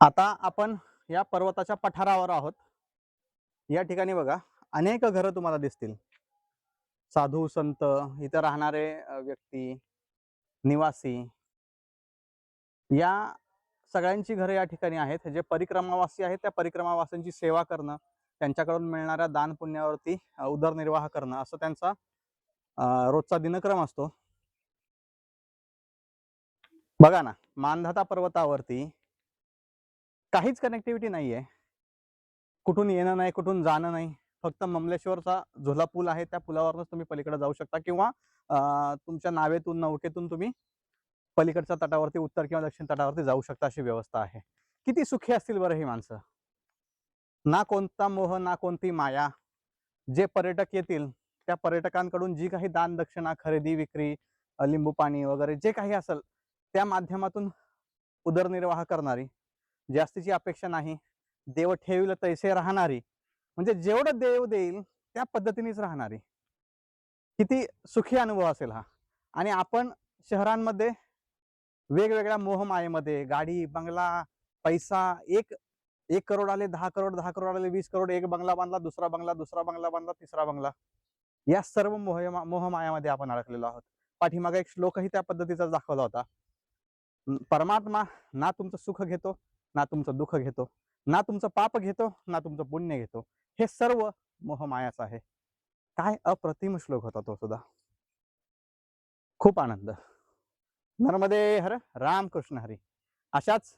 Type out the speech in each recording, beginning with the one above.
आता आपण या पर्वताच्या पठारावर आहोत. या ठिकाणी बघा अनेक घरं तुम्हाला दिसतील. साधू संत इथं राहणारे व्यक्ती निवासी. या सगळ्यांची घरं या ठिकाणी आहेत. जे परिक्रमावासी आहेत त्या परिक्रमावासींची सेवा करणं त्यांच्याकडून मिळणाऱ्या दान पुण्यावरती उदरनिर्वाह करणं असं त्यांचा रोजचा दिनक्रम असतो. बघा ना मानधाता पर्वतावरती काहीच कनेक्टिव्हिटी नाही आहे कुठून येणं नाही कुठून जाणं नाही. फक्त ममलेश्वरचा झुला पूल आहे त्या पुलावरच तुम्ही पलीकडे जाऊ शकता किंवा तुमच्या नावेतून नौकेतून तुम्ही पलीकडच्या तटावरती उत्तर किंवा दक्षिण तटावरती जाऊ शकता अशी व्यवस्था आहे. किती सुखी असतील बरं ही माणसं? ना कोणता मोह ना कोणती माया. जे पर्यटक येतील त्या पर्यटकांकडून जी काही दान दक्षिणा खरेदी विक्री लिंबू पाणी वगैरे जे काही असेल त्या माध्यमातून उदरनिर्वाह करणारी जास्तीची अपेक्षा नाही. देव ठेवलं तैसे राहणारी. म्हणजे जेवढं देव देईल त्या पद्धतीनेच राहणारी. किती सुखी अनुभव असेल हा. आणि आपण शहरांमध्ये वेगवेगळ्या मोहमायेमध्ये गाडी बंगला पैसा एक एक करोड आले दहा करोड दहा करोड आले वीस करोड एक बंगला बांधला दुसरा बंगला दुसरा बंगला बांधला तिसरा बंगला. या सर्व मोह मोहमायामध्ये आपण अडकलेलो आहोत. पाठीमागे एक श्लोकही त्या पद्धतीचा दाखवला होता. परमात्मा ना तुमचं सुख घेतो ना तुमचं दुःख घेतो ना तुमचं पाप घेतो ना तुमचं पुण्य घेतो. हे सर्व मोहमायाच आहे. काय अप्रतिम श्लोक होता तो सुद्धा. खूप आनंद. नर्मदे हर रामकृष्ण हरी. अशाच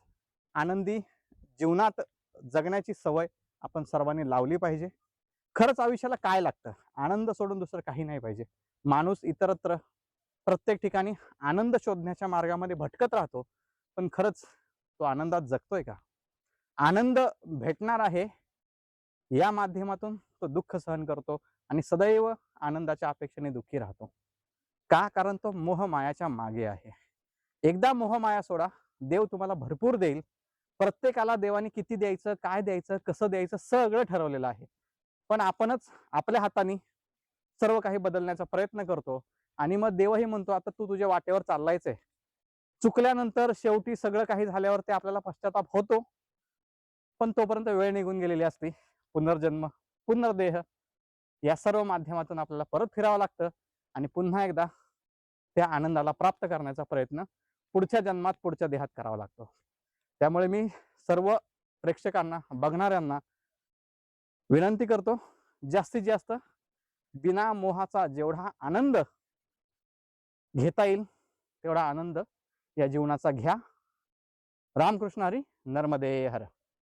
आनंदी जीवनात जगण्याची सवय आपण सर्वांनी लावली पाहिजे. खरंच आयुष्याला काय लागतं? आनंद सोडून दुसरं काही नाही पाहिजे. माणूस इतरत्र प्रत्येक ठिकाणी आनंद शोधण्याच्या मार्गामध्ये भटकत राहतो. पण खरंच तो आनंदात जगतोय का? आनंद भेटणार आहे या माध्यमातून तो दुःख सहन करतो आणि सदैव आनंदाच्या अपेक्षेने दुःखी राहतो. का? कारण तो मोह मायाच्या मागे आहे. एकदा मोह माया सोडा देव तुम्हाला भरपूर देईल. प्रत्येकाला देवाने किती द्यायचं काय द्यायचं कसं द्यायचं सगळं ठरवलेलं आहे. पण आपणच आपल्या हाताने सर्व काही बदलण्याचा प्रयत्न करतो आणि मग देवही म्हणतो आता तू तुझ्या वाटेवर चाललायच आहे. चुकल्यानंतर शेवटी सगळं काही झाल्यावर ते आपल्याला पश्चाताप होतो. पण तोपर्यंत वेळ निघून गेलेली असते. पुनर्जन्म पुनर्देह या सर्व माध्यमातून आपल्याला परत फिरावं लागतं आणि पुन्हा एकदा त्या आनंदाला प्राप्त करण्याचा प्रयत्न पुढच्या जन्मात पुढच्या देहात करावा लागतो. त्यामुळे मी सर्व प्रेक्षकांना बघणाऱ्यांना विनंती करतो जास्तीत जास्त बिना मोहाचा जेवढा आनंद घेता येईल तेवढा आनंद या जीवनाचा घ्या. रामकृष्ण हरी नर्मदे हर.